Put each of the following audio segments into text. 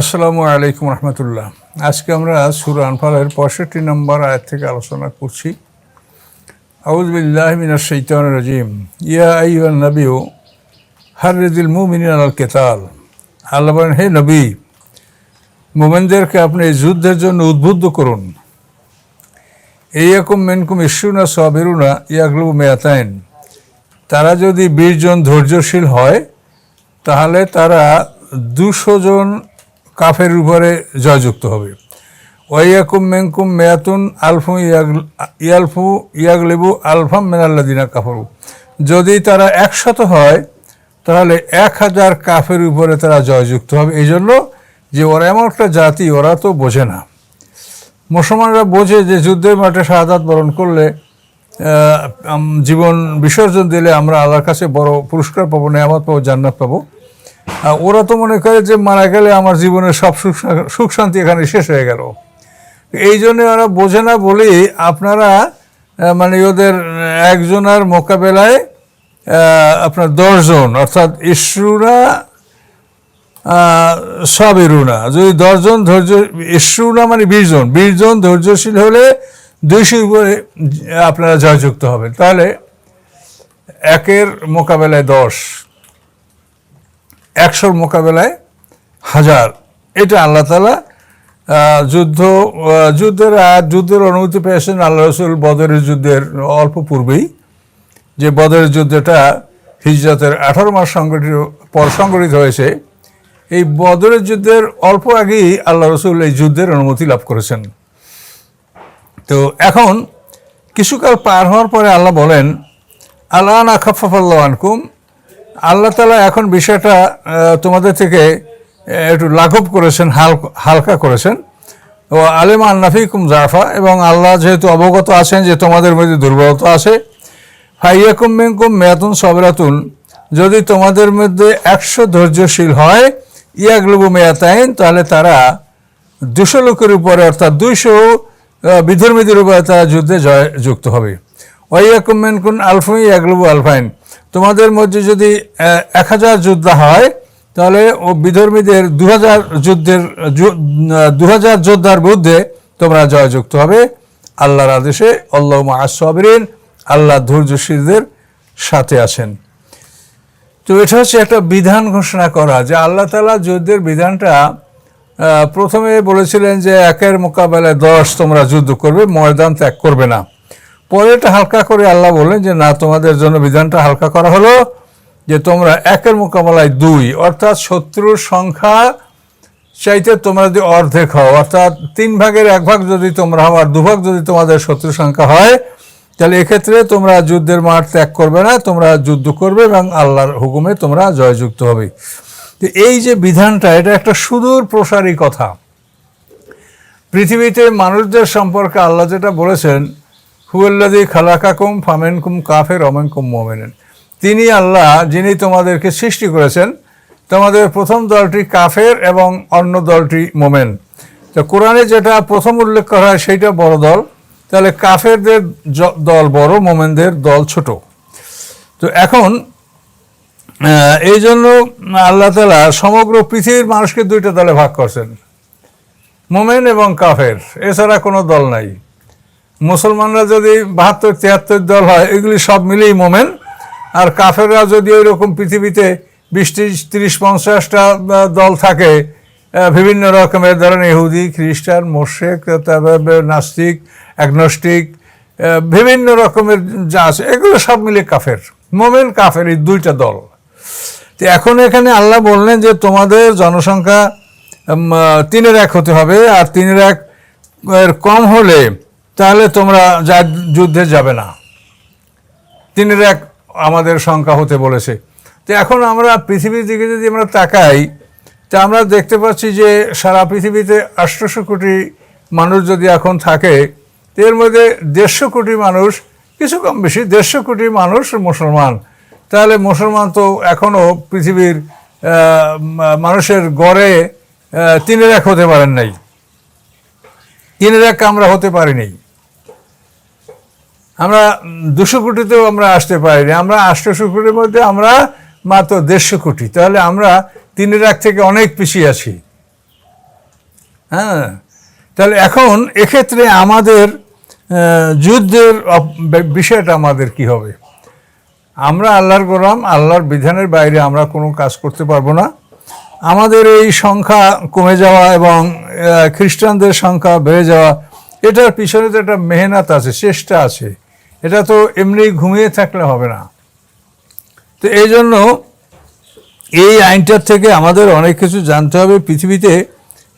আসসালামু আলাইকুম রহমতুল্লাহ। আজকে আমরা সুর আনফালের পঁয়ষট্টি নম্বর আয়াত থেকে আলোচনা করছি। আউজবিল্লাহ মিনার শৈতান রাজিম। ইয়া আইয়ান নবীও হারিদিল মুমিন আল কেতাল। আল্লাহ হে নবী, মোমেনদেরকে আপনি যুদ্ধের জন্য উদ্বুদ্ধ করুন। এই রকম মেনকুম ইস্যুনা সবেরুনা ইয়াগলু মেয়াতাইন। তারা যদি বীরজন ধৈর্যশীল হয়, তাহলে তারা দুশো জন কাফের উপরে জয়যুক্ত হবে। ওয়াইয়াকুম মেঙ্কুম মেয়াতুন আলফু ইয়াগ ইয়ালফু ইয়াগলেবু আলফাম মেনাল্লাদিনা কাফরু। যদি তারা একশত হয়, তাহলে এক হাজার কাফের উপরে তারা জয়যুক্ত হবে। এই জন্য যে ওরা এমন একটা জাতি, ওরা তো বোঝে না। মুসলমানরা বোঝে যে যুদ্ধের মাঠে শাহাদাত বরণ করলে জীবন বিসর্জন দিলে আমরা আল্লাহর কাছে বড় পুরস্কার পাবো, নেয়ামত পাবো, জান্নাত পাবো। ওরা তো মনে করে যে মারা গেলে আমার জীবনের সব সুখ সুখ শান্তি এখানে শেষ হয়ে গেল। এই জন্য ওরা বোঝে না বলেই আপনারা মানে ওদের একজনের মোকাবেলায় আপনার দশজন, অর্থাৎ ইসরুরা সাবেরুনা। যদি দশজন ধৈর্য ইসরুনা মানে বিশজন বিশজন ধৈর্যশীল হলে দুইশোর উপরে আপনারা জয়যুক্ত হবেন। তাহলে একের মোকাবেলায় দশ একশোর মোকাবেলায় হাজার। এটা আল্লাহ তালা যুদ্ধ যুদ্ধের যুদ্ধের অনুমতি পেয়েছেন আল্লাহ রসুল বদরের যুদ্ধের অল্প পূর্বেই। যে বদরের যুদ্ধটা হিজরতের আঠারো মাস সংগঠিত, পর সংগঠিত হয়েছে, এই বদরের যুদ্ধের অল্প আগেই আল্লাহ রসুল এই যুদ্ধের অনুমতি লাভ করেছেন। তো এখন, কিছুকাল পার হওয়ার পরে আল্লাহ বলেন, আল্লাহ না খাফাফাল্লাহ আনকুম আল্লাহ তালা এখন বিষয়টা তোমাদের থেকে একটু লাঘব করেছেন হাল হালকা করেছেন। ও আলেম আন্নাফিকুম জাফা, এবং আল্লাহ যেহেতু অবগত আছেন যে তোমাদের মধ্যে দুর্বলতা আছে, ফাইয়াকুম মেঙ্কুম মেয়াতুন সবরাতুন, যদি তোমাদের মধ্যে একশো ধৈর্যশীল হয়, ইয়াগলুবু মেয়াতাইন, তাহলে তারা দুশো লোকের উপরে, অর্থাৎ দুইশো বিধর্মীদের উপরে তারা যুদ্ধে জয়, যুক্ত হবে। ওয়াইয়াকুম মেনকুন আলফুই ইয়াগলুবু আলফাইন। তোমাদের মধ্যে যদি এক হাজার যোদ্ধা হয়, তাহলে ও বিধর্মীদের দু হাজার যুদ্ধের দু হাজার যোদ্ধার বিরুদ্ধে তোমরা জয়যুক্ত হবে। আল্লাহর আদেশে আল্লাহ আসবিন আল্লাহ ধৈর্যশীলদের সাথে আছেন। তো এটা হচ্ছে একটা বিধান ঘোষণা করা যে আল্লাহ তালা যুদ্ধের বিধানটা প্রথমে বলেছিলেন যে একের মোকাবেলায় দশ তোমরা যুদ্ধ করবে, ময়দান ত্যাগ করবে না। পরে এটা হালকা করে আল্লাহ বললেন যে, না, তোমাদের জন্য বিধানটা হালকা করা হলো যে, তোমরা একের মোকাবেলায় দুই, অর্থাৎ শত্রুর সংখ্যা চাইতে তোমরা যদি অর্ধেক হও, অর্থাৎ তিন ভাগের এক ভাগ যদি তোমরা হও আর দুভাগ যদি তোমাদের শত্রু সংখ্যা হয়, তাহলে এক্ষেত্রে তোমরা যুদ্ধের মাঠ ত্যাগ করবে না, তোমরা যুদ্ধ করবে এবং আল্লাহর হুকুমে তোমরা জয়যুক্ত হবে। তো এই যে বিধানটা, এটা একটা সুদূর প্রসারী কথা। পৃথিবীতে মানুষদের সম্পর্কে আল্লাহ যেটা বলেছেন হুয়াল্লাদি খালাকাকুম ফামেনকুম কাফের অমেনকুম মোমেনেন। তিনি আল্লাহ, যিনি তোমাদেরকে সৃষ্টি করেছেন, তোমাদের প্রথম দলটি কাফের এবং অন্য দলটি মোমেন। তো কোরআনে যেটা প্রথম উল্লেখ করা হয়, সেইটা বড় দল। তাহলে কাফেরদের দল বড়, মোমেনদের দল ছোট। তো এখন এই জন্য আল্লাহ তালা সমগ্র পৃথিবীর মানুষকে দুইটা দলে ভাগ করছেন। মোমেন এবং কাফের। এছাড়া কোনো দল নাই। মুসলমানরা যদি বাহাত্তর, তিয়াত্তর দল হয়, এগুলি সব মিলেই মোমেন। আর কাফেররা যদি ওই রকম পৃথিবীতে বিশ ত্রিশ পঞ্চাশটা দল থাকে বিভিন্ন রকমের, ধরেন ইহুদি, খ্রিস্টান, মোশেক, তারপরে নাস্তিক, অ্যাগনস্টিক বিভিন্ন রকমের যা আছে, এগুলো সব মিলে কাফের। মোমেন, কাফের, এই দুইটা দল। তো এখন এখানে আল্লাহ বললেন যে তোমাদের জনসংখ্যা তিনের এক হতে হবে, আর তিনের এক কম হলে তাহলে তোমরা যা যুদ্ধে যাবে না। তিনের এক আমাদের সংখ্যা হতে বলেছে। তো এখন আমরা পৃথিবীর দিকে যদি আমরা তাকাই, তা আমরা দেখতে পাচ্ছি যে সারা পৃথিবীতে আটশোশো কোটি মানুষ যদি এখন থাকে এর মধ্যে দেড়শো কোটি মানুষ, কিছু কম বেশি, দেড়শো কোটি মানুষ মুসলমান। তাহলে মুসলমান তো এখনও পৃথিবীর মানুষের গড়ে তিনের এক হতে পারেন নাই। তিনের এক আমরা হতে পারিনি। আমরা দুশো কোটিতেও আমরা আসতে পারিনি। আমরা আটশোশো কোটির মধ্যে আমরা মাত্র দেড়শো কোটি। তাহলে আমরা তিনের এক থেকে অনেক পিছিয়ে আছি। হ্যাঁ। তাহলে এখন এক্ষেত্রে আমাদের যুদ্ধের বিষয়টা আমাদের কি হবে? আমরা আল্লাহর গোলাম, আল্লাহর বিধানের বাইরে আমরা কোনো কাজ করতে পারব না। আমাদের এই সংখ্যা কমে যাওয়া এবং খ্রিস্টানদের সংখ্যা বেড়ে যাওয়া, এটার পিছনে তো একটা মেহনত আছে, চেষ্টা আছে। এটা তো এমনি ঘুমিয়ে থাকলে হবে না। তো এই জন্য এই আইনটার থেকে আমাদের অনেক কিছু জানতে হবে। পৃথিবীতে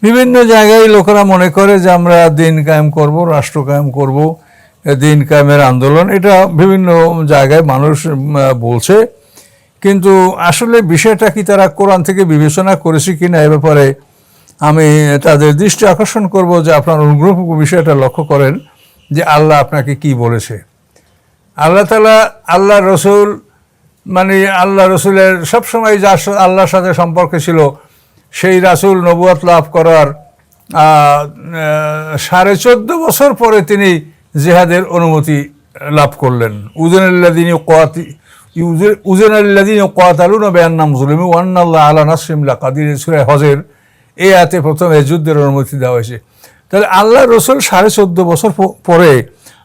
বিভিন্ন জায়গায় লোকেরা মনে করে যে আমরা দিন কায়েম করব, রাষ্ট্র কায়েম করব, দিন কায়েমের আন্দোলন। এটা বিভিন্ন জায়গায় মানুষ বলছে। কিন্তু আসলে বিষয়টা কি তারা কোরআন থেকে বিবেচনা করেছে কি না এ ব্যাপারে আমি তাদের দৃষ্টি আকর্ষণ করব যে আপনার অনুগ্রহ বিষয়টা লক্ষ্য করেন যে আল্লাহ আপনাকে কি বলেছে। আল্লাহ তালা আল্লাহ রসুল মানে আল্লাহ রসুলের সবসময় যার আল্লাহর সাথে সম্পর্ক ছিল, সেই রাসুল নবুয়াত লাভ করার সাড়ে চোদ্দ বছর পরে তিনি জেহাদের অনুমতি লাভ করলেন। উজনাল্লাদিন কোয়াতি উজনাল্লাদিন কোয়াতালুন বেয়ান্নাম জুলুমি ওয়ান্নাল্লাহ আলা নাসিমলা কাদির সুরে হজের এই আতে প্রথমে যুদ্ধের অনুমতি দেওয়া হয়েছে। তাহলে আল্লাহ রসুল সাড়ে চোদ্দ বছর পরে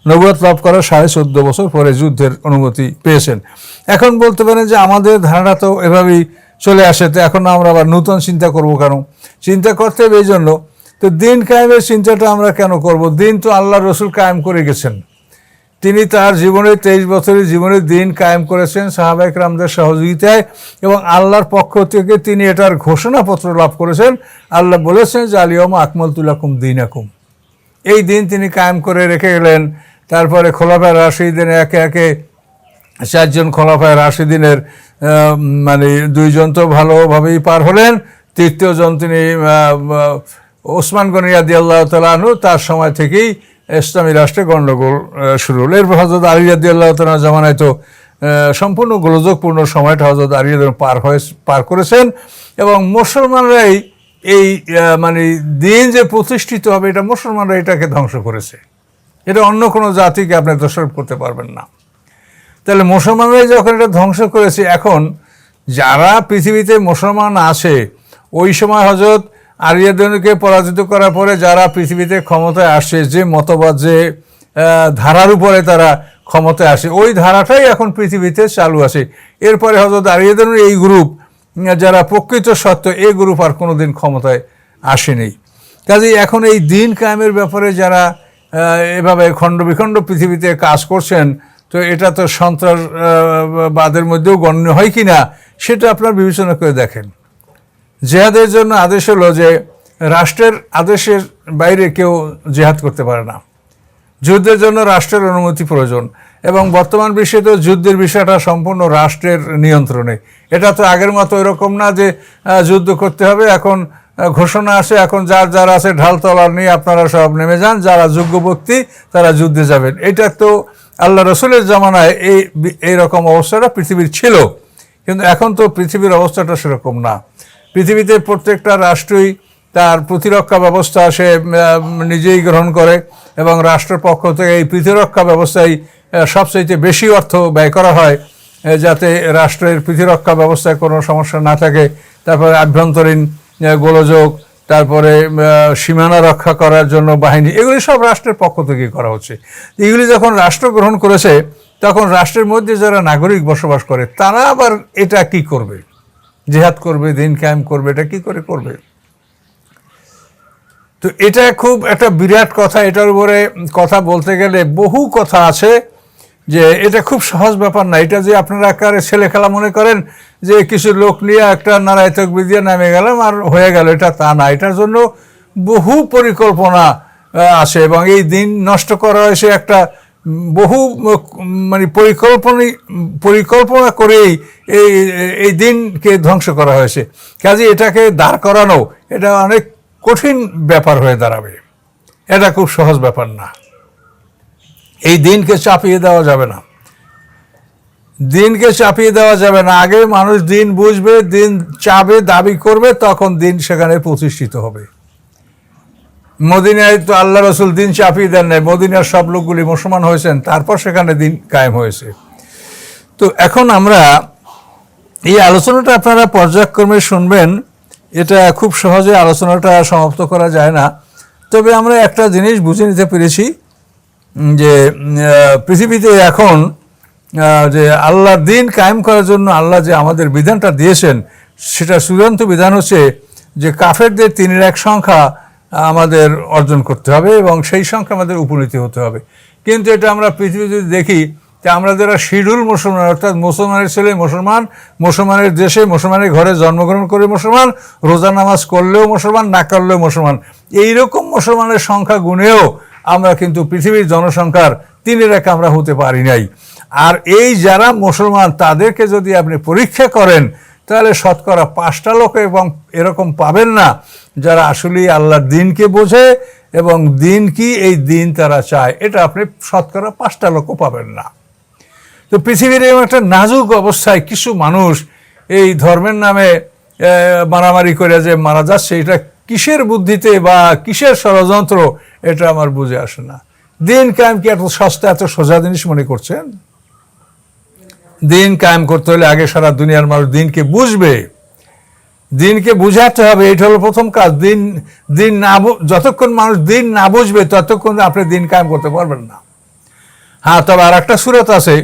নবুয়াত লাভ করার সাড়ে চোদ্দ বছর পরে যুদ্ধের অনুমতি পেয়েছেন। এখন বলতে পারেন যে আমাদের ধারণা তো এভাবেই চলে আসে, তো এখন আমরা আবার নূতন চিন্তা করব কেন? চিন্তা করতে হবে এই জন্য, তো দিন কায়েমের চিন্তাটা আমরা কেন করব? দিন তো আল্লাহ রসুল কায়েম করে গেছেন। তিনি তার জীবনে তেইশ বছরের জীবনে দিন কায়েম করেছেন সাহাবাইক রামদের সহযোগিতায় এবং আল্লাহর পক্ষ থেকে তিনি এটার ঘোষণাপত্র লাভ করেছেন। আল্লাহ বলেছেন যে আলিয়ম আকমল তুলাকুম দিন আকুম এই দিন তিনি কায়েম করে রেখে গেলেন তারপরে খোলাফায় রাশিদিন একে একে চারজন খোলাফায় রাশিদিনের মানে দুইজন তো ভালোভাবেই পার হলেন। তৃতীয়জন তিনি ওসমান গনিয়াদি আল্লাহ তালু তার সময় থেকেই ইসলামী রাষ্ট্রে গণ্ডগোল শুরু হলো। এরপর হজরত আলী আদি আল্লাহ তালা জামানায় তো সম্পূর্ণ গোলযোগপূর্ণ সময়টা হজরত আলী পার হয়ে পার করেছেন। এবং মুসলমানরাই এই মানে দিন যে প্রতিষ্ঠিত হবে, এটা মুসলমানরা এটাকে ধ্বংস করেছে। এটা অন্য কোনো জাতিকে আপনি দোষারোপ করতে পারবেন না। তাহলে মুসলমানরাই যখন এটা ধ্বংস করেছে, এখন যারা পৃথিবীতে মুসলমান আছে, ওই সময় হজরত আরিয়াদনকে পরাজিত করার পরে যারা পৃথিবীতে ক্ষমতায় আসে, যে মতবাদ, যে ধারার উপরে তারা ক্ষমতায় আসে, ওই ধারাটাই এখন পৃথিবীতে চালু আছে। এরপরে হজরত আরিয়াদনের এই গ্রুপ, যারা প্রকৃত সত্য, এই গ্রুপ আর কোনো দিন ক্ষমতায় আসেনি। কাজেই এখন এই দিন কায়েমের ব্যাপারে যারা এভাবে খণ্ড বিখণ্ড পৃথিবীতে কাজ করছেন, তো এটা তো সন্ত্রাসবাদের মধ্যেও গণ্য হয় কি না, সেটা আপনার বিবেচনা করে দেখেন। জেহাদের জন্য আদেশ হলো যে রাষ্ট্রের আদেশের বাইরে কেউ জেহাদ করতে পারে না। যুদ্ধের জন্য রাষ্ট্রের অনুমতি প্রয়োজন এবং বর্তমান বিশ্বে তো যুদ্ধের বিষয়টা সম্পূর্ণ রাষ্ট্রের নিয়ন্ত্রণে। এটা তো আগের মতো এরকম না যে যুদ্ধ করতে হবে, এখন ঘোষণা আসে এখন যার যারা আছে ঢাল তলার নিয়ে আপনারা সব নেমে যান, যারা যোগ্য ব্যক্তি, তারা যুদ্ধে যাবেন। এটা তো আল্লাহ রসুলের জামানায় এই এইরকম অবস্থাটা পৃথিবীর ছিল। কিন্তু এখন তো পৃথিবীর অবস্থাটা সেরকম না। পৃথিবীতে প্রত্যেকটা রাষ্ট্রই তার প্রতিরক্ষা ব্যবস্থা সে নিজেই গ্রহণ করে এবং রাষ্ট্রের পক্ষ থেকে এই প্রতিরক্ষা ব্যবস্থায় সবচাইতে বেশি অর্থ ব্যয় করা হয় যাতে রাষ্ট্রের প্রতিরক্ষা ব্যবস্থায় কোনো সমস্যা না থাকে। তারপরে আভ্যন্তরীণ গোলযোগ, তারপরে সীমানা রক্ষা করার জন্য বাহিনী, এগুলি সব রাষ্ট্রের পক্ষ থেকে করা হচ্ছে। এগুলি যখন রাষ্ট্র গ্রহণ করেছে, তখন রাষ্ট্রের মধ্যে যারা নাগরিক বসবাস করে, তারা আবার এটা কি করবে? জেহাদ করবে, দিন কায়েম করবে, এটা কি করে করবে? তো এটা খুব একটা বিরাট কথা, এটার উপরে কথা বলতে গেলে বহু কথা আছে। যে এটা খুব সহজ ব্যাপার না, এটা যে আপনারা আকারে ছেলে খেলা মনে করেন যে কিছু লোক নিয়ে একটা নারায় তকবি দিয়ে নামে গেলাম আর হয়ে গেল, এটা তা না, এটার জন্য বহু পরিকল্পনা আছে এবং এই দিন নষ্ট করা হয়েছে একটা বহু মানে পরিকল্পনা পরিকল্পনা করেই এই এই দিনকে ধ্বংস করা হয়েছে। কাজে এটাকে দাঁড় করানো, এটা অনেক কঠিন ব্যাপার হয়ে দাঁড়াবে। এটা খুব সহজ ব্যাপার না। এই দিনকে চাপিয়ে দেওয়া যাবে না। দিনকে চাপিয়ে দেওয়া যাবে না। আগে মানুষ দিন বুঝবে, দিন চাবে, দাবি করবে, তখন দিন সেখানে প্রতিষ্ঠিত হবে। মদিনায় তো আল্লাহ রসুল দিন চাপিয়ে দেন নাই। মদিনার সব লোকগুলি মুসলমান হয়েছেন, তারপর সেখানে দিন কায়েম হয়েছে। তো এখন আমরা এই আলোচনাটা আপনারা পর্যায়ক্রমে শুনবেন। এটা খুব সহজে আলোচনাটা সমাপ্ত করা যায় না। তবে আমরা একটা জিনিস বুঝে নিতে পেরেছি যে পৃথিবীতে এখন যে আল্লাহর দিন কায়েম করার জন্য আল্লাহ যে আমাদের বিধানটা দিয়েছেন, সেটা চূড়ান্ত বিধান হচ্ছে যে কাফেরদের তিনের এক সংখ্যা আমাদের অর্জন করতে হবে এবং সেই সংখ্যা আমাদের উপনীতি হতে হবে। কিন্তু এটা আমরা পৃথিবী যদি দেখি যে আমরা যারা শিডিউল মুসলমান, অর্থাৎ মুসলমানের ছেলে মুসলমান, মুসলমানের দেশে মুসলমানের ঘরে জন্মগ্রহণ করে মুসলমান, রোজা নামাজ করলেও মুসলমান, না করলেও মুসলমান, এইরকম মুসলমানের সংখ্যা গুণেও আমরা কিন্তু পৃথিবীর জনসংখ্যার তিনের এক আমরা হতে পারি নাই। আর এই যারা মুসলমান, তাদেরকে যদি আপনি পরীক্ষা করেন, তাহলে শতকরা পাঁচটা লোক এবং এরকম পাবেন না যারা আসলেই আল্লাহর দিনকে বোঝে এবং দিন কি এই দিন তারা চায়। এটা আপনি শতকরা পাঁচটা লোকও পাবেন না। তো পৃথিবীর এরকম একটা নাজুক অবস্থায় কিছু মানুষ এই ধর্মের নামে মারামারি করে যে মারা যাচ্ছে, এটা কিসের বুদ্ধিতে বা কিসের ষড়যন্ত্র, এটা আমার বুঝে আসে না। দিন কায়েম কি এত সস্তা, এত সোজা জিনিস মনে করছেন? দিন কায়েম করতে হলে আগে সারা দুনিয়ার মানুষ দিনকে বুঝবে। দিনকে বুঝাতে হবে, এটা হলো প্রথম কাজ। দিন দিন না যতক্ষণ মানুষ দিন না বুঝবে, ততক্ষণ আপনি দিন কায়েম করতে পারবেন না। হ্যাঁ তবে আর একটা সুরত আছে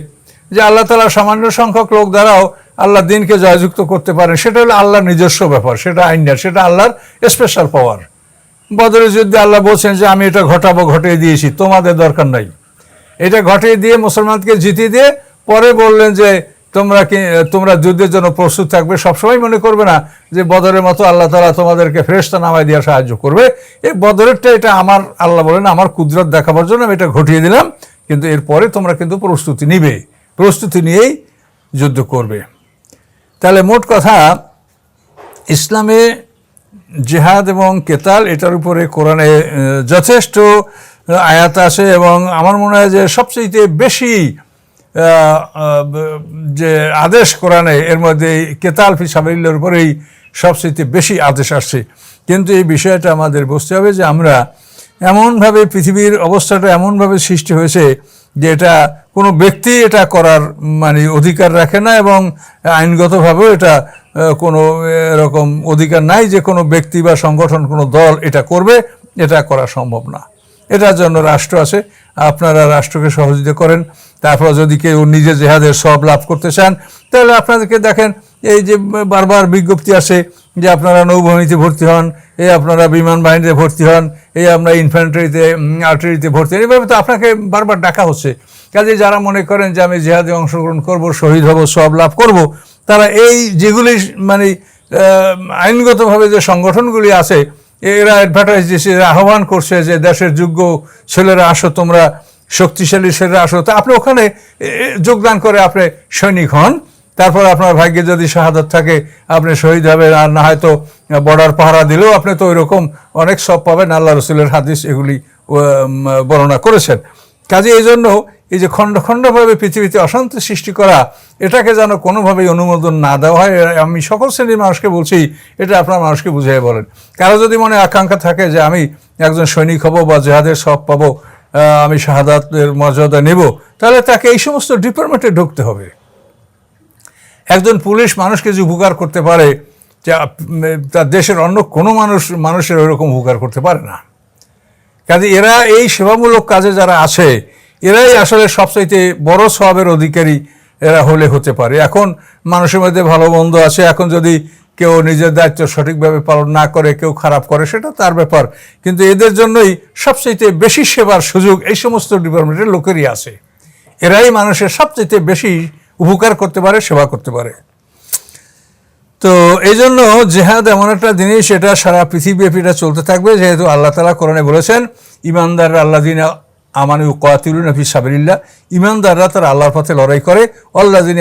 যে আল্লাহ তালা সামান্য সংখ্যক লোক দ্বারাও আল্লাহ দিনকে জয়যুক্ত করতে পারেন। সেটা হলো আল্লাহর নিজস্ব ব্যাপার, সেটা আইনার সেটা আল্লাহর স্পেশাল পাওয়ার বদরের যুদ্ধে আল্লাহ বলছেন যে, আমি এটা ঘটাবো, ঘটিয়ে দিয়েছি, তোমাদের দরকার নাই। এটা ঘটিয়ে দিয়ে মুসলমানকে জিতিয়ে দিয়ে পরে বললেন যে, তোমরা কি, তোমরা যুদ্ধের জন্য প্রস্তুত থাকবে? সবসময় মনে করবে না যে, বদরের মতো আল্লাহ তালা তোমাদেরকে ফেরেস্তা নামায় দিয়ে সাহায্য করবে। এই বদরেরটা এটা আমার, আল্লাহ বলেন, আমার কুদরত দেখাবার জন্য আমি এটা ঘটিয়ে দিলাম, কিন্তু এরপরে তোমরা কিন্তু প্রস্তুতি নিবে। প্রস্তুতি নিয়েই যুদ্ধ করবে। তাহলে মোট কথা, ইসলামে জেহাদ এবং কেতাল, এটার উপরে কোরআনে যথেষ্ট আয়াত আছে এবং আমার মনে হয় যে সবচেয়ে বেশি যে আদেশ কোরআনে, এর মধ্যে কেতাল ফি সাবিল্লার উপরেই সবচেয়ে বেশি আদেশ আসছে। কিন্তু এই বিষয়টা আমাদের বুঝতে হবে যে আমরা এমনভাবে পৃথিবীর অবস্থাটা এমনভাবে সৃষ্টি হয়েছে যে এটা কোনো ব্যক্তি এটা করার মানে অধিকার রাখে না এবং আইনগতভাবেও এটা কোনো এরকম অধিকার নাই যে কোনো ব্যক্তি বা সংগঠন, কোনো দল এটা করবে, এটা করা সম্ভব না। এটার জন্য রাষ্ট্র আছে, আপনারা রাষ্ট্রকে সহযোগিতা করেন। তারপর যদি কেউ নিজে জেহাদের সব লাভ করতে চান, তাহলে আপনাদেরকে দেখেন, এই যে বারবার বিজ্ঞপ্তি আসে যে আপনারা নৌবাহিনীতে ভর্তি হন এই আপনারা বিমান বাহিনীতে ভর্তি হন এই আমরা ইনফ্যান্ট্রিতে আর্টারিতে ভর্তি হন, এভাবে তো আপনাকে বারবার ডাকা হচ্ছে। কাজে যারা মনে করেন যে আমি জেহাদে অংশগ্রহণ করব, শহীদ হব সব লাভ করব, তারা এই যেগুলি মানে আইনগতভাবে যে সংগঠনগুলি আছে, এরা অ্যাডভার্টাইজ এরা আহ্বান করছে যে দেশের যোগ্য ছেলেরা আসো, তোমরা শক্তিশালী ছেলেরা আসো। তা আপনি ওখানে যোগদান করে আপনি সৈনিক হন। তারপর আপনার ভাগ্যে যদি শাহাদত থাকে, আপনি শহীদ হবেন, আর না হয়তো বর্ডার পাহারা দিলেও আপনি তো ওইরকম অনেক সব পাবেন। আল্লাহ রসুলের হাদিস এগুলি বর্ণনা করেছেন। কাজে এই জন্য এই যে খণ্ড খণ্ডভাবে পৃথিবীতে অশান্তি সৃষ্টি করা, এটাকে যেন কোনোভাবেই অনুমোদন না দেওয়া হয় আমি সকল শ্রেণির মানুষকে বলছি, এটা আপনার মানুষকে বুঝিয়ে বলেন। কারও যদি মনে আকাঙ্ক্ষা থাকে যে আমি একজন সৈনিক হব বা জেহাদের সব পাবো আমি শাহাদাতের মর্যাদা নেব, তাহলে তাকে এই সমস্ত ডিপার্টমেন্টে ঢুকতে হবে। একজন পুলিশ মানুষকে যে উপকার করতে পারে, যে, তার দেশের অন্য কোনো মানুষ, মানুষের ওইরকম উপকার করতে পারে না। কাজে এরা এই সেবামূলক কাজে যারা আছে, এরাই আসলে সবচাইতে বড় সবের অধিকারী এরা হলে হতে পারে। এখন মানুষের মধ্যে ভালো মন্দ আছে, এখন যদি কেউ নিজের দায়িত্ব সঠিকভাবে পালন না করে, কেউ খারাপ করে, সেটা তার ব্যাপার। কিন্তু এদের জন্যই সবচাইতে বেশি সেবার সুযোগ এই সমস্ত ডিপার্টমেন্টের লোকেরই আছে। এরাই মানুষের সবচাইতে বেশি উপকার করতে পারে, সেবা করতে পারে। তো এই জন্য জেহাদ এমন একটা জিনিস এটা সারা পৃথিবীব্যাপী এটা চলতে থাকবে। যেহেতু আল্লাহ তালা কোরআনে বলেছেন, ইমানদাররা আল্লাহ দিন আমানি কাতিল নফি সাবিল্লা ইমানদাররা তারা আল্লাহর পথে লড়াই করে। আল্লাহ দিন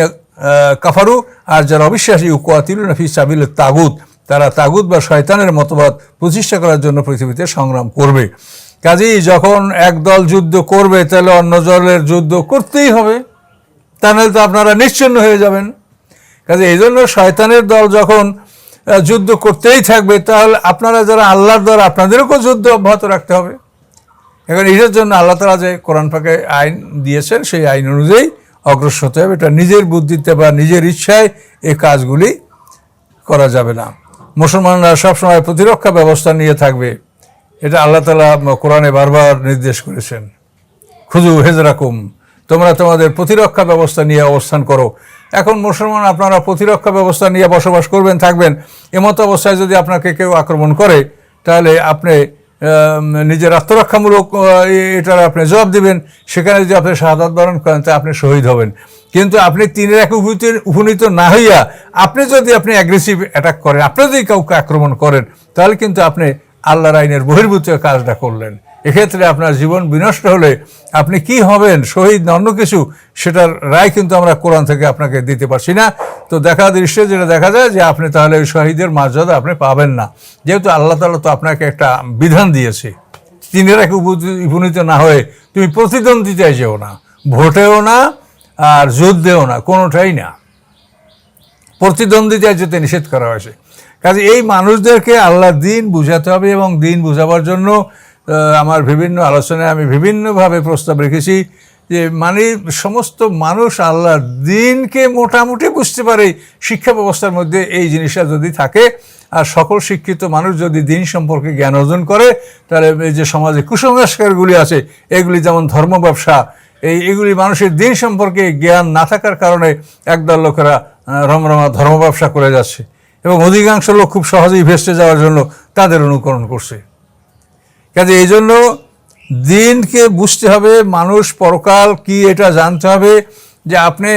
কাফারু, আর যারা অবিশ্বাসী কাতিল নফি সাবিল তাগুত, তারা তাগুত বা শয়তানের মতবাদ প্রতিষ্ঠা করার জন্য পৃথিবীতে সংগ্রাম করবে। কাজেই যখন এক দল যুদ্ধ করবে, তাহলে অন্য দলের যুদ্ধ করতেই হবে। তা তো আপনারা নিশ্চিন্ন হয়ে যাবেন। কাজে এই জন্য শয়তানের দল যখন যুদ্ধ করতেই থাকবে, তাহলে আপনারা যারা আল্লাহর দল, আপনাদেরকেও যুদ্ধ অব্যাহত রাখতে হবে। এখন এটার জন্য আল্লাহ তালা যে কোরআন পাকে আইন দিয়েছেন, সেই আইন অনুযায়ী অগ্রসর হতে হবে। এটা নিজের বুদ্ধিতে বা নিজের ইচ্ছায় এই কাজগুলি করা যাবে না। মুসলমানরা সবসময় প্রতিরক্ষা ব্যবস্থা নিয়ে থাকবে। এটা আল্লাহ তালা কোরআনে বারবার নির্দেশ করেছেন। খুজু হেজরাকুম। তোমরা তোমাদের প্রতিরক্ষা ব্যবস্থা নিয়ে অবস্থান করো। এখন মুসলমান, আপনারা প্রতিরক্ষা ব্যবস্থা নিয়ে বসবাস করবেন, থাকবেন। এমত অবস্থায় যদি আপনাকে কেউ আক্রমণ করে, তাহলে আপনি নিজের আত্মরক্ষামূলক এটার আপনি জবাব দিবেন। সেখানে যদি আপনি শাহাদাত বরণ করেন, তা আপনি শহীদ হবেন। কিন্তু আপনি তিনের এক উপনীত উপনীত না হইয়া, আপনি যদি আপনি অ্যাগ্রেসিভ অ্যাটাক করেন, আপনি যদি কাউকে আক্রমণ করেন, তাহলে কিন্তু আপনি আল্লাহর আইনের বহির্ভূত কাজটা করলেন। এক্ষেত্রে আপনার জীবন বিনষ্ট হলে আপনি কি হবেন, শহীদ অন্য কিছু, সেটার রায় কিন্তু আমরা কোরআন থেকে আপনাকে দিতে পারছি না। তো দেখা দৃশ্যে যেটা দেখা যায় যে আপনি তাহলে ওই শহীদের মর্যাদা আপনি পাবেন না। যেহেতু আল্লাহ তালা তো আপনাকে একটা বিধান দিয়েছে, তিনের এক উপ- উপনীত না হয়ে তুমি প্রতিদ্বন্দ্বিতায় যেও না, ভোটেও না, আর যুদ্ধেও না, কোনোটাই না। প্রতিদ্বন্দ্বিতায় যেতে নিষেধ করা হয়েছে। কাজে এই মানুষদেরকে আল্লাহ দিন বুঝাতে হবে এবং দিন বুঝাবার জন্য আমার বিভিন্ন আলোচনায় আমি বিভিন্নভাবে প্রস্তাব রেখেছি যে মানে সমস্ত মানুষ আল্লাহ দিনকে মোটামুটি বুঝতে পারে শিক্ষা ব্যবস্থার মধ্যে এই জিনিসটা যদি থাকে। আর সকল শিক্ষিত মানুষ যদি দিন সম্পর্কে জ্ঞান অর্জন করে, তাহলে এই যে সমাজে কুসংস্কারগুলি আছে, এগুলি যেমন ধর্ম ব্যবসা, এই এগুলি মানুষের দিন সম্পর্কে জ্ঞান না থাকার কারণে একদল লোকেরা রমরমা ধর্ম ব্যবসা করে যাচ্ছে। এবং অধিকাংশ লোক খুব সহজেই ভেসে যাওয়ার জন্য তাদের অনুকরণ করছে। কাজে এই জন্য দিনকে বুঝতে হবে, মানুষ পরকাল কি এটা জানতে হবে যে আপনি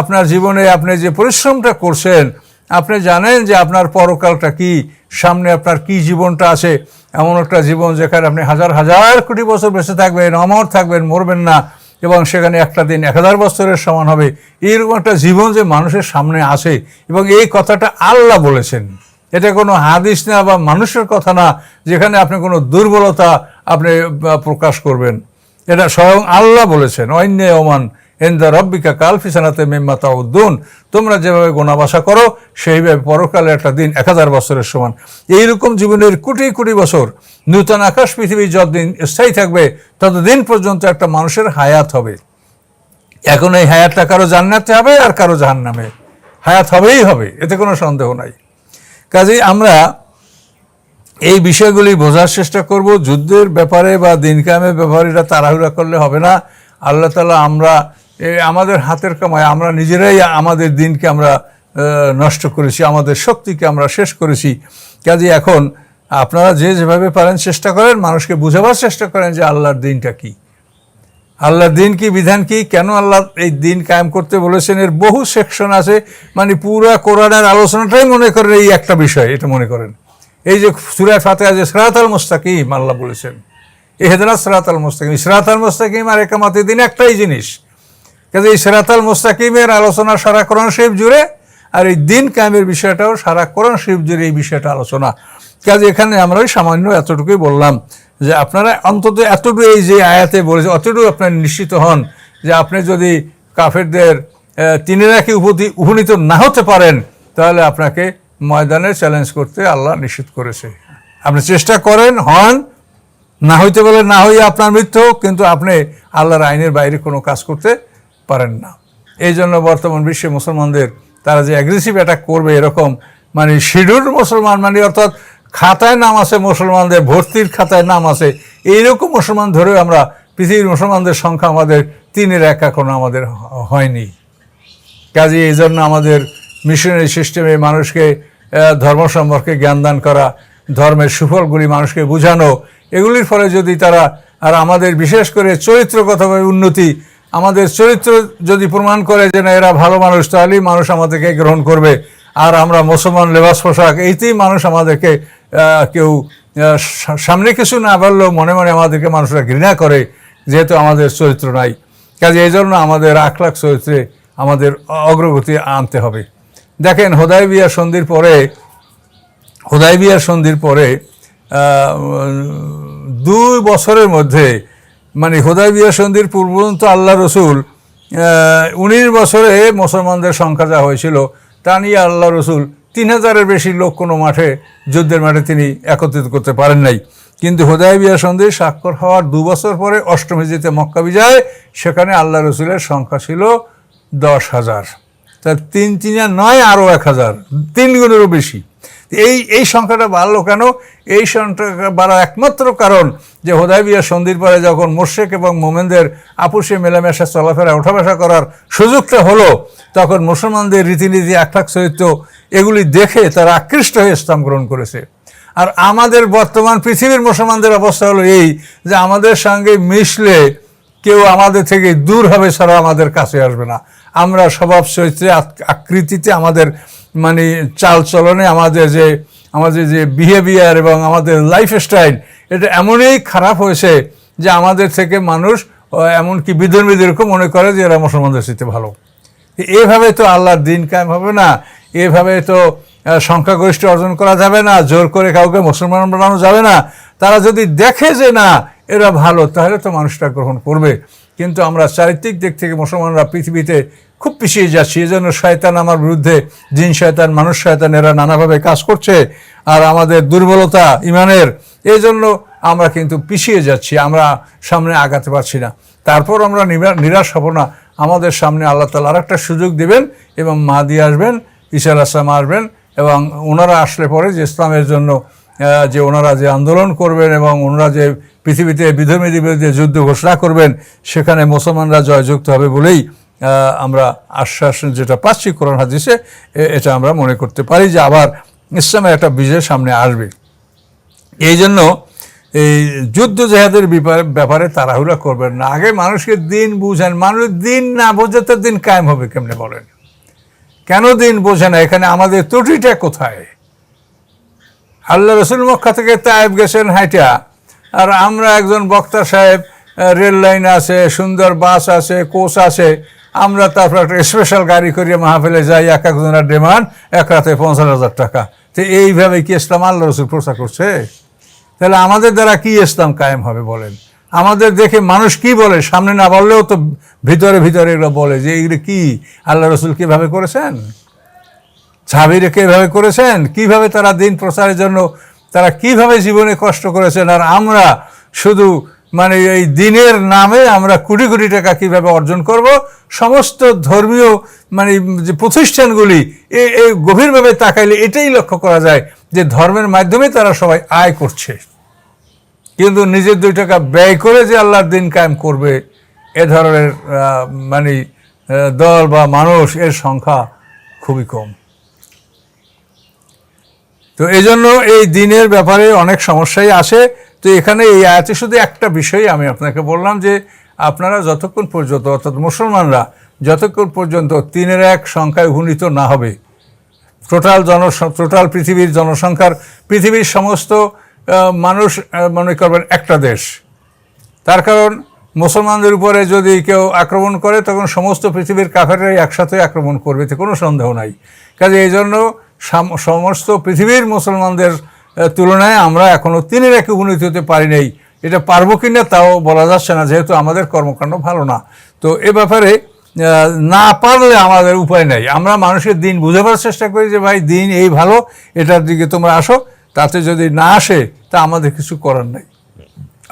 আপনার জীবনে আপনি যে পরিশ্রমটা করছেন, আপনি জানেন যে আপনার পরকালটা কি, সামনে আপনার কি জীবনটা আছে, এমন একটা জীবন যেখানে আপনি হাজার হাজার কোটি বছর বেঁচে থাকবেন, অমর থাকবেন, মরবেন না এবং সেখানে একটা দিন এক হাজার বছরের সমান হবে। এইরকম একটা জীবন যে মানুষের সামনে আসে এবং এই কথাটা আল্লাহ বলেছেন। এটা কোনো হাদিস না বা মানুষের কথা না যেখানে আপনি কোনো দুর্বলতা আপনি প্রকাশ করবেন। এটা স্বয়ং আল্লাহ বলেছেন অন্য ওমান এন্দা রব্বিকা কাল ফিসানাতে মেম্মাতা উদ্দুন তোমরা যেভাবে গোনাবাসা করো, সেইভাবে পরকালে একটা দিন এক হাজার বছরের সমান। এইরকম জীবনের কোটি কোটি বছর নূতন আকাশ পৃথিবী যতদিন স্থায়ী থাকবে, ততদিন পর্যন্ত একটা মানুষের হায়াত হবে। এখন এই হায়াতটা কারও জান্নাতে হবে আর কারও জাহান্নামে। হায়াত হবেই হবে, এতে কোনো সন্দেহ নাই। কাজেই আমরা এই বিষয়গুলি বোঝার চেষ্টা করব। যুদ্ধের ব্যাপারে বা দিন কায়েমের ব্যাপারে এটা তাড়াহুড়া করলে হবে না। আল্লাহ তালা আমরা আমাদের হাতের কামায় আমরা নিজেরাই আমাদের দিনকে আমরা নষ্ট করেছি, আমাদের শক্তিকে আমরা শেষ করেছি। কাজে এখন আপনারা যে যেভাবে পারেন চেষ্টা করেন, মানুষকে বুঝাবার চেষ্টা করেন যে আল্লাহর দিনটা কী। আল্লাহর দিন কি, বিধান কি, কেন আল্লাহ এই দিন কায়েম করতে বলেছেন? এর বহু সেকশন আছে। মানে পুরা কোরআনের আলোচনাটাই মনে করেন এই একটা বিষয়, এটা মনে করেন। এই যে সুরায় ফাতে যে সরাত আল মুস্তাকিম, আল্লাহ বলেছেন। এই হেদরা সরাত আল মুস্তাকিম। সরাত আল মুস্তাকিম আর একামাতে দিন একটাই জিনিস। কাজে এই সেরাত আল মুস্তাকিমের আলোচনা সারা কোরআন শরীফ জুড়ে, আর এই দিন কায়েমের বিষয়টাও সারা কোরআন শরীফ জুড়ে এই বিষয়টা আলোচনা। কাজে এখানে আমরা ওই সামান্য এতটুকুই বললাম যে আপনারা অন্তত এতটুকু এই যে আয়াতে বলেছে, অতটুকু আপনার নিশ্চিত হন যে আপনি যদি কাফেরদের তিনের একই উপতি উপনীত না হতে পারেন, তাহলে আপনাকে ময়দানে চ্যালেঞ্জ করতে আল্লাহ নিশ্চিত করেছে। আপনি চেষ্টা করেন, হন, না হইতে বলে না হইয়া আপনার মৃত্যু কিন্তু আপনি আল্লাহর আইনের বাইরে কোনো কাজ করতে পারেন না। এই জন্য বর্তমান বিশ্বে মুসলমানদের, তারা যে অ্যাগ্রেসিভ অ্যাটাক করবে এরকম মানে শিডিউল মুসলমান মানে অর্থাৎ খাতায় নাম আছে মুসলমানদের, ভর্তির খাতায় নাম আছে। এইরকম মুসলমান ধরেও আমরা পৃথিবীর মুসলমানদের সংখ্যা আমাদের তিনের এক এখনও আমাদের হয়নি। কাজে এই জন্য আমাদের মিশনারি সিস্টেমে মানুষকে ধর্ম সম্পর্কে জ্ঞান দান করা, ধর্মের সুফলগুলি মানুষকে বোঝানো, এগুলির ফলে যদি তারা, আর আমাদের বিশেষ করে চরিত্রগতভাবে উন্নতি, আমাদের চরিত্র যদি প্রমাণ করে যে না এরা ভালো মানুষ, তাহলেই মানুষ আমাদেরকে গ্রহণ করবে। আর আমরা মুসলমান লেবাস পোশাক, এইতেই মানুষ আমাদেরকে কেউ সামনে কিছু না বললেও মনে মনে আমাদেরকে মানুষরা ঘৃণা করে, যেহেতু আমাদের চরিত্র নাই। কাজে এই জন্য আমাদের আখলাখ চরিত্রে আমাদের অগ্রগতি আনতে হবে। দেখেন, হোদাই বিয়া সন্ধির পরে, হোদাই বিয়ার সন্ধির পরে দুই বছরের মধ্যে মানে হোদাই বিয়া সন্ধির পূর্ব পর্যন্ত আল্লাহ রসুল উনিশ বছরে মুসলমানদের সংখ্যা যা হয়েছিল তা নিয়ে আল্লাহ রসুল তিন হাজারের বেশি লোক কোনো মাঠে যুদ্ধের মাঠে তিনি একত্রিত করতে পারেন নাই। কিন্তু হোদায় বিয়া সন্ধি স্বাক্ষর হওয়ার দু বছর পরে অষ্টমী যেতে মক্কা বিজয়, সেখানে আল্লাহ রসুলের সংখ্যা ছিল দশ হাজার। তা তিন তিন নয়, আরও এক হাজার। তিন গুণেরও বেশি। এই এই সংখ্যাটা বাড়লো কেন? এই সংখ্যা বাড়ার একমাত্র কারণ যে হোদাইবিয়া সন্ধির পরে যখন মোর্শেক এবং মোমেনদের আপুসে মেলামেশা চলাফেরা উঠাবসা করার সুযোগটা হলো, তখন মুসলমানদের রীতিনীতি একটাক চরিত্র এগুলি দেখে তারা আকৃষ্ট হয়ে ইসলাম গ্রহণ করেছে। আর আমাদের বর্তমান পৃথিবীর মুসলমানদের অবস্থা হলো এই যে আমাদের সঙ্গে মিশলে কেউ আমাদের থেকে দূর হবে ছাড়া আমাদের কাছে আসবে না। আমরা স্বভাব চরিত্রে আকৃতিতে আমাদের মানে চাল চলনে আমাদের যে আমাদের যে বিহেভিয়ার এবং আমাদের লাইফ স্টাইল এটা এমনই খারাপ হয়েছে যে আমাদের থেকে মানুষ এমনকি বিধর্মীদেরকেও মনে করে যে এরা মুসলমানদের সাথে ভালো। এভাবে তো আল্লাহর দিন কায়েম হবে না। এভাবে তো সংখ্যাগরিষ্ঠ অর্জন করা যাবে না। জোর করে কাউকে মুসলমান বানানো যাবে না। তারা যদি দেখে যে না এরা ভালো, তাহলে তো মানুষটা গ্রহণ করবে। কিন্তু আমরা চারিত্রিক দিক থেকে মুসলমানরা পৃথিবীতে খুব পিছিয়ে যাচ্ছি এই জন্য শয়তান আমার বিরুদ্ধে, জিন শয়তান, মানুষ শয়তান, এরা নানাভাবে কাজ করছে আর আমাদের দুর্বলতা ইমানের এই জন্য আমরা কিন্তু পিছিয়ে যাচ্ছি, আমরা সামনে আগাতে পারছি না। তারপর আমরা নিরা- নিরাশ হব না। আমাদের সামনে আল্লাহ তালা আর একটা সুযোগ দেবেন এবং মাহাদি আসবেন ঈশা আসলাম আসবেন এবং ওনারা আসলে পরে যে ইসলামের জন্য যে ওনারা যে আন্দোলন করবেন এবং ওনারা যে পৃথিবীতে বিধর্মীদের বিরুদ্ধে যুদ্ধ ঘোষণা করবেন, সেখানে মুসলমানরা জয়যুক্ত হবে বলেই আমরা আশ্বাস যেটা পাচ্ছি কোরআন হাদিসে এটা আমরা মনে করতে পারি যে আবার ইসলামের একটা বিজয় সামনে আসবে। এই জন্য এই যুদ্ধ জেহাদের ব্যাপারে ব্যাপারে তাড়াহুড়া করবেন না। আগে মানুষকে দিন বুঝেন, মানুষ দিন না বোঝে তো দিন কায়েম হবে কেমনে বলেন? কেন দিন বোঝে না? এখানে আমাদের ত্রুটিটা কোথায়? আল্লাহ রসুল মক্কা থেকে তায়েব গেছেন হাইটা। আর আমরা একজন বক্তা সাহেব রেল লাইন আছে, সুন্দর বাস আছে, কোচ আছে। আমরা তারপর একটা স্পেশাল গাড়ি করিয়ে মাহফিলে যাই, এক একজনের ডিমান্ড এক রাতে পঞ্চাশ হাজার টাকা। তো এইভাবে কি ইসলাম আল্লাহ রসুল প্রচার করছে? তাহলে আমাদের দ্বারা কি ইসলাম কায়েম হবে বলেন? আমাদের দেখে মানুষ কি বলে? সামনে না বললেও তো ভিতরে ভিতরে এগুলো বলে যে এগুলো কি? আল্লাহ রসুল কীভাবে করেছেন? সাহাবিরা কীভাবে করেছেন? কীভাবে তারা দিন প্রচারের জন্য, তারা কীভাবে জীবনে কষ্ট করেছেন? আর আমরা শুধু মানে এই দিনের নামে আমরা কোটি কোটি টাকা কীভাবে অর্জন করব? সমস্ত ধর্মীয় মানে যে প্রতিষ্ঠানগুলি এই গভীরভাবে তাকাইলে এটাই লক্ষ্য করা যায় যে ধর্মের মাধ্যমে তারা সবাই আয় করছে। কিন্তু নিজের দুই টাকা ব্যয় করে যে আল্লাহর দিন কায়েম করবে, এ ধরনের মানে দল বা মানুষ, এর সংখ্যা খুবই কম। তো এই জন্য এই দিনের ব্যাপারে অনেক সমস্যাই আসে তো এখানে এই আয়াতে শুধু একটা বিষয় আমি আপনাকে বললাম যে, আপনারা যতক্ষণ পর্যন্ত, অর্থাৎ মুসলমানরা যতক্ষণ পর্যন্ত তিনের এক সংখ্যায় উপনীত না হবে, টোটাল জন, টোটাল পৃথিবীর জনসংখ্যার, পৃথিবীর সমস্ত মানুষ মনে করবেন একটা দেশ। তার কারণ মুসলমানদের উপরে যদি কেউ আক্রমণ করে, তখন সমস্ত পৃথিবীর কাফেররাই একসাথে আক্রমণ করবে, এতে কোনো সন্দেহ নাই। কাজে এই জন্য সমস্ত পৃথিবীর মুসলমানদের তুলনায় আমরা এখনও তিনি একে উন্নতি হতে পারি নাই। এটা পারব কি না তাও বলা যাচ্ছে না, যেহেতু আমাদের কর্মকাণ্ড ভালো না। তো এ ব্যাপারে না পারলে আমাদের উপায় নেই। আমরা মানুষের দিন বুঝাবার চেষ্টা করি যে, ভাই, দিন এই ভালো, এটার দিকে তোমরা আসো। তাতে যদি না আসে, তা আমাদের কিছু করার নেই।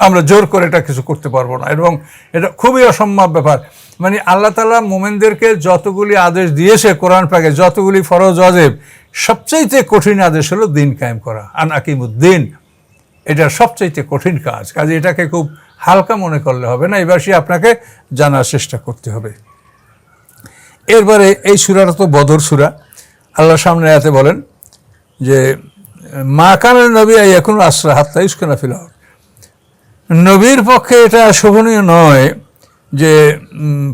আমরা জোর করে এটা কিছু করতে পারব না। এবং এটা খুবই অসম্ভব ব্যাপার। মানে আল্লাহ তালা মোমেনদেরকে যতগুলি আদেশ দিয়েছে কোরআন পাকে, যতগুলি ফরজ অজেব সবচাইতে কঠিন আদেশ হলো দিন কায়েম করা, আন আকিমুদ্দিন। এটা সবচাইতে কঠিন কাজ। কাজে এটাকে খুব হালকা মনে করলে হবে না, এবার সে আপনাকে জানার চেষ্টা করতে হবে। এরপরে এই সুরাটা তো বদর সুরা। আল্লাহ সামনে আয়াতে বলেন যে, মা কানের নবী এখন আশ্রা হাত্তা ইস্কানা ফিলাহ নবীর পক্ষে এটা শোভনীয় নয় যে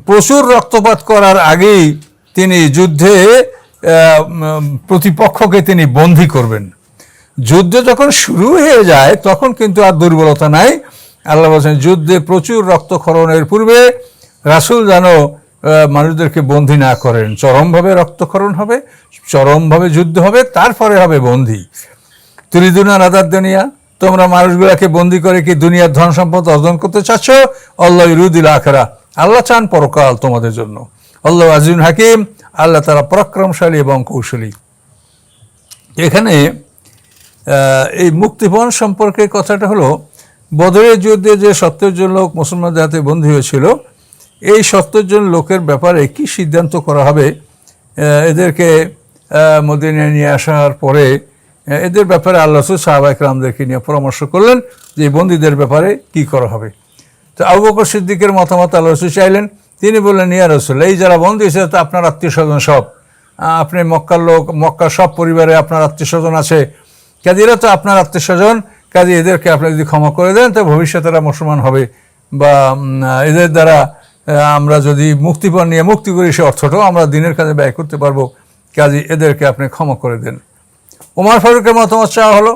প্রচুর রক্তপাত করার আগেই তিনি যুদ্ধে প্রতিপক্ষকে তিনি বন্দী করবেন। যুদ্ধ যখন শুরু হয়ে যায়, তখন কিন্তু আর দুর্বলতা নাই। আল্লাহ বলছেন, যুদ্ধে প্রচুর রক্তক্ষরণের পূর্বে রাসূল যেন মানুষদেরকে বন্দি না করেন। চরমভাবে রক্তক্ষরণ হবে, চরমভাবে যুদ্ধ হবে, তারপরে হবে বন্দি। তুরিদুনা রাদার দুনিয়া তোমরা মানুষগুলাকে বন্দি করে কি দুনিয়ার ধন সম্পদ অর্জন করতে চাচ্ছ? আল্লাহ ইরুদিল আখেরা। আল্লাহ চান পরকাল তোমাদের জন্য। আল্লাহ আজিন হাকিম, আল্লাহ তারা পরাক্রমশালী এবং কৌশলী। এখানে এই মুক্তিপণ সম্পর্কে কথাটা হলো, বদরের যুদ্ধে যে সত্তর জন লোক মুসলমানদের হাতে বন্দী হয়েছিল, এই সত্তর জন লোকের ব্যাপারে কি সিদ্ধান্ত করা হবে? এদেরকে মদিনায় নিয়ে আসার পরে এদের ব্যাপারে আল্লাহ রসুল সাহাবাহিক রামদেরকে নিয়ে পরামর্শ করলেন যে বন্দীদের ব্যাপারে কি করা হবে। তো আবু বকর সিদ্দিকের মতামত আল্লাহ রসুল চাইলেন, তিনি বললেন, ইয়া রসুল, এই যারা বন্দী হয়েছে, তা আপনার আত্মীয় স্বজন সব আপনি মক্কার লোক, মক্কার সব পরিবারে আপনার আত্মীয় স্বজন আছে। কাজে এরা তো আপনার আত্মীয় স্বজন কাজে এদেরকে আপনি যদি ক্ষমা করে দেন, তো ভবিষ্যতে এরা মুসলমান হবে। বা এদের দ্বারা আমরা যদি মুক্তিপণ নিয়ে মুক্তি করি, সে অর্থটাও আমরা দিনের কাজে ব্যয় করতে পারব। কাজে এদেরকে আপনি ক্ষমা করে দেন। ওমর ফারুকের মতামত চাওয়া হলো।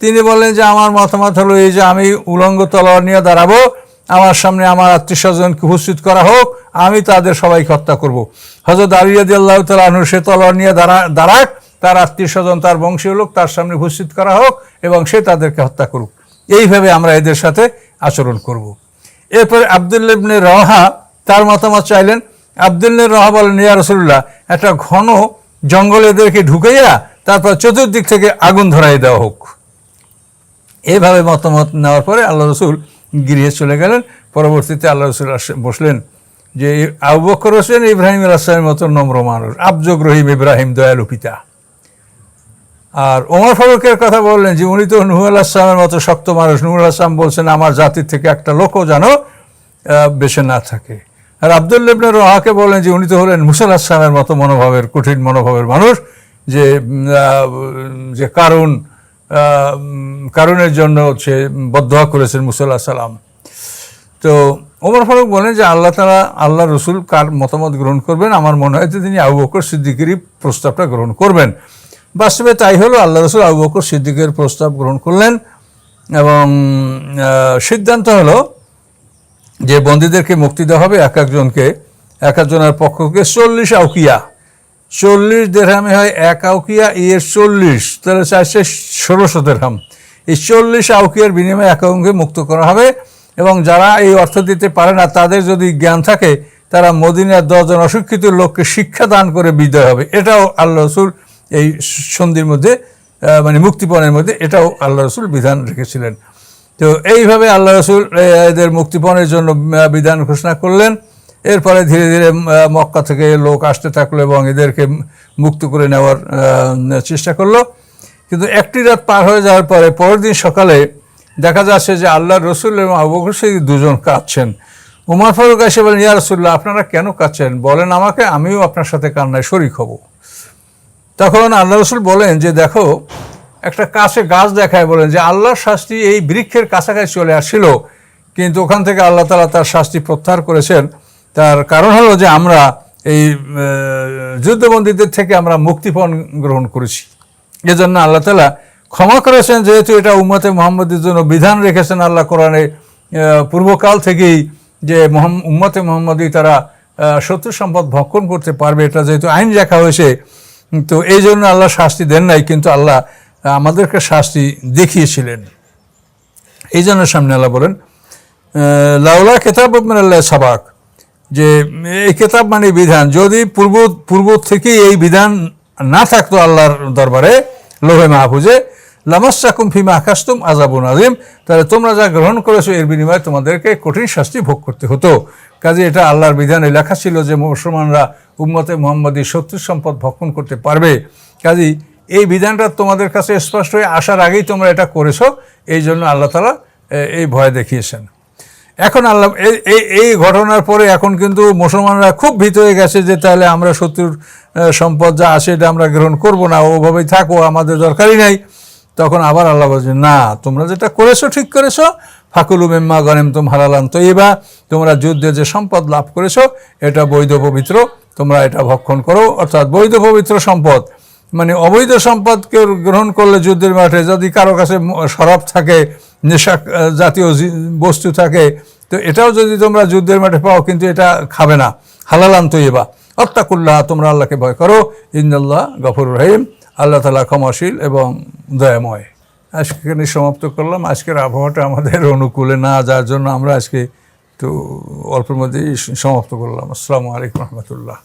তিনি বললেন যে, আমার মতামত হলো এই যে, আমি উলঙ্গ তলোয়ার নিয়ে দাঁড়াবো। আমার সামনে আমার আত্মীয় স্বজনকে উপস্থিত করা হোক। আমি তাদের সবাইকে হত্যা করব। হজরত আলিয়াদি আল্লাহ তালু সে তলোয়ার নিয়ে দাঁড়া, দাঁড়াক। তার আত্মীয় স্বজন, তার বংশীয় লোক তার সামনে উপস্থিত করা হোক এবং সে তাদেরকে হত্যা করুক। এইভাবে আমরা এদের সাথে আচরণ করব। এরপরে আবদুল্লিবনে রহা তার মতামত চাইলেন। আবদুল্লে রহা বলেন, ইয়া রসুল্লাহ একটা ঘন জঙ্গলে এদেরকে ঢুকাইয়া তারপর চতুর্দিক থেকে আগুন ধরাই দেওয়া হোক। এভাবে মতামত নেওয়ার পরে আল্লাহ রসুল গিরিয়ে চলে গেলেন। পরবর্তীতে আল্লাহ রসুল বসলেন যে, আবু হোসেন ইব্রাহিম আসলামের মতো নম্র মানুষ, আবজগ রহিম ইব্রাহিম, দয়ালু পিতা। আর ওমর ফারুকের কথা বললেন যে, উনি তো নুহুল আসলামের মতো শক্ত মানুষ। নুহুল আসলাম বলছেন, আমার জাতির থেকে একটা লোকও যেন বেঁচে না থাকে। আর আবদুল্লেবনের রহাকে বললেন যে, উনি তো হলেন মুসাল আসলামের মতো মনোভাবের, কঠিন মনোভাবের মানুষ। যে যে কারণ কারণের জন্য হচ্ছে বদয়া করেছেন মুসাল্লাহ সালাম। তো ওমর ফারুক বলেন যে, আল্লাহ তালা আল্লাহ রসুল কার মতামত গ্রহণ করবেন? আমার মনে হয় যে তিনি আবু বকর সিদ্দিকেরই প্রস্তাবটা গ্রহণ করবেন। বাস্তবে তাই হলো, আল্লাহ রসুল আবু বকর সিদ্দিকের প্রস্তাব গ্রহণ করলেন এবং সিদ্ধান্ত হলো যে বন্দীদেরকে মুক্তি দেওয়া হবে এক একজনকে, এক একজনের পক্ষকে চল্লিশ আউকিয়া। চল্লিশ দেড়হামে হয় এক আউকিয়া এর চল্লিশ, তাহলে চারশে ষোলোশো দেড়হাম। এই চল্লিশ আউকিয়ার বিনিময়ে এক একজনকে মুক্ত করা হবে এবং যারা এই অর্থ দিতে পারে না, তাদের যদি জ্ঞান থাকে, তারা মদিনার দশজন অশিক্ষিত লোককে শিক্ষা দান করে বিদায় হবে। এটাও আল্লাহ রসুল এই সন্ধির মধ্যে মানে মুক্তিপণের মধ্যে এটাও আল্লাহ রসুল বিধান রেখেছিলেন। তো এইভাবে আল্লাহ রসুল এদের মুক্তিপণের জন্য বিধান ঘোষণা করলেন। এরপরে ধীরে ধীরে মক্কা থেকে লোক আসতে থাকল এবং এদেরকে মুক্ত করে নেওয়ার চেষ্টা করল। কিন্তু একটি রাত পার হয়ে যাওয়ার পরে পরের দিন সকালে দেখা যাচ্ছে যে আল্লাহ রসুল এবং আবু বকর সিদ্দিক দুজন কাঁদছেন। উমার ফারুক এসে বলেন, ইয়া রসুল্লাহ আপনারা কেন কাঁদছেন? বলেন আমাকে, আমিও আপনার সাথে কান্নায় শরিক হব। তখন আল্লাহ রসুল বলেন যে, দেখো, একটা কাছে গাছ দেখায় বলেন যে আল্লাহর শাস্তি এই বৃক্ষের কাছাকাছি চলে আসছিল, কিন্তু ওখান থেকে আল্লাহ তালা তার শাস্তি প্রত্যাহার করেছেন। তার কারণ হলো যে আমরা এই যুদ্ধবন্দীদের থেকে আমরা মুক্তিপণ গ্রহণ করেছি। এজন্য আল্লাহ তালা ক্ষমা করেছেন, যেহেতু এটা উম্মতে মোহাম্মদের জন্য বিধান রেখেছেন আল্লাহ কোরআনে পূর্বকাল থেকেই যে উম্মতে মোহাম্মদী তারা শত্রু সম্পদ ভক্ষণ করতে পারবে, এটা যেহেতু আইন রাখা হয়েছে, তো এই জন্য আল্লাহ শাস্তি দেন নাই, কিন্তু আল্লাহ আমাদেরকে শাস্তি দেখিয়েছিলেন। এই জন্য সামনে আল্লাহ বলেন লাউলা কেতাব আল্লাহ সাবাক। যে এই কেতাব মানে বিধান। যদি পূর্ব পূর্ব থেকে এই বিধান না থাকতো আল্লাহর দরবারে লোহে মাহফুজে লামাসাকুম ফিমা আকাশতুম আজাবুন আজিম তাহলে তোমরা যা গ্রহণ করেছ এর বিনিময়ে তোমাদেরকে কঠিন শাস্তি ভোগ করতে হতো। কাজে এটা আল্লাহর বিধানে লেখা ছিল যে মুসলমানরা উম্মতে মোহাম্মদী শত্রু সম্পদ ভক্ষণ করতে পারবে। কাজেই এই বিধানটা তোমাদের কাছে স্পষ্ট হয়ে আসার আগেই তোমরা এটা করেছ, এই জন্য আল্লাহ তালা এই ভয় দেখিয়েছেন। এখন আল্লাহ এই- এই ঘটনার পরে এখন কিন্তু মুসলমানরা খুব ভীত হয়ে গেছে যে তাহলে আমরা শত্রুর সম্পদ যা আসে এটা আমরা গ্রহণ করব না, ওভাবেই থাকো আমাদের দরকারই নাই। তখন আবার আল্লাহ বলছে না, তোমরা যেটা করেছ ঠিক করেছ। ফাকুলু মেম্মা গনেম তুম হারালান তৈবা তোমরা যুদ্ধে যে সম্পদ লাভ করেছ, এটা বৈধ পবিত্র। তোমরা এটা ভক্ষণ করো, অর্থাৎ বৈধ পবিত্র সম্পদ। মানে অবৈধ সম্পদকে গ্রহণ করলে যুদ্ধের মাঠে যদি কারও কাছে শরাব থাকে, নেশা জাতীয় বস্তু থাকে, তো এটাও যদি তোমরা যুদ্ধের মাঠে পাও, কিন্তু এটা খাবে না। হালালান তৈবা অত্তাকুল্লাহ, তোমরা আল্লাহকে ভয় করো। ইন্দাল্লাহ গফর রহিম। আল্লাহ তালা ক্ষমাশীল এবং দয়াময়। আজকে এখানে সমাপ্ত করলাম। আজকের আবহাওয়াটা আমাদের অনুকূলে না যার জন্য আমরা আজকে একটু অল্পের মধ্যেই সমাপ্ত করলাম। আসসালামু আলাইকুম রহমতুল্লাহ।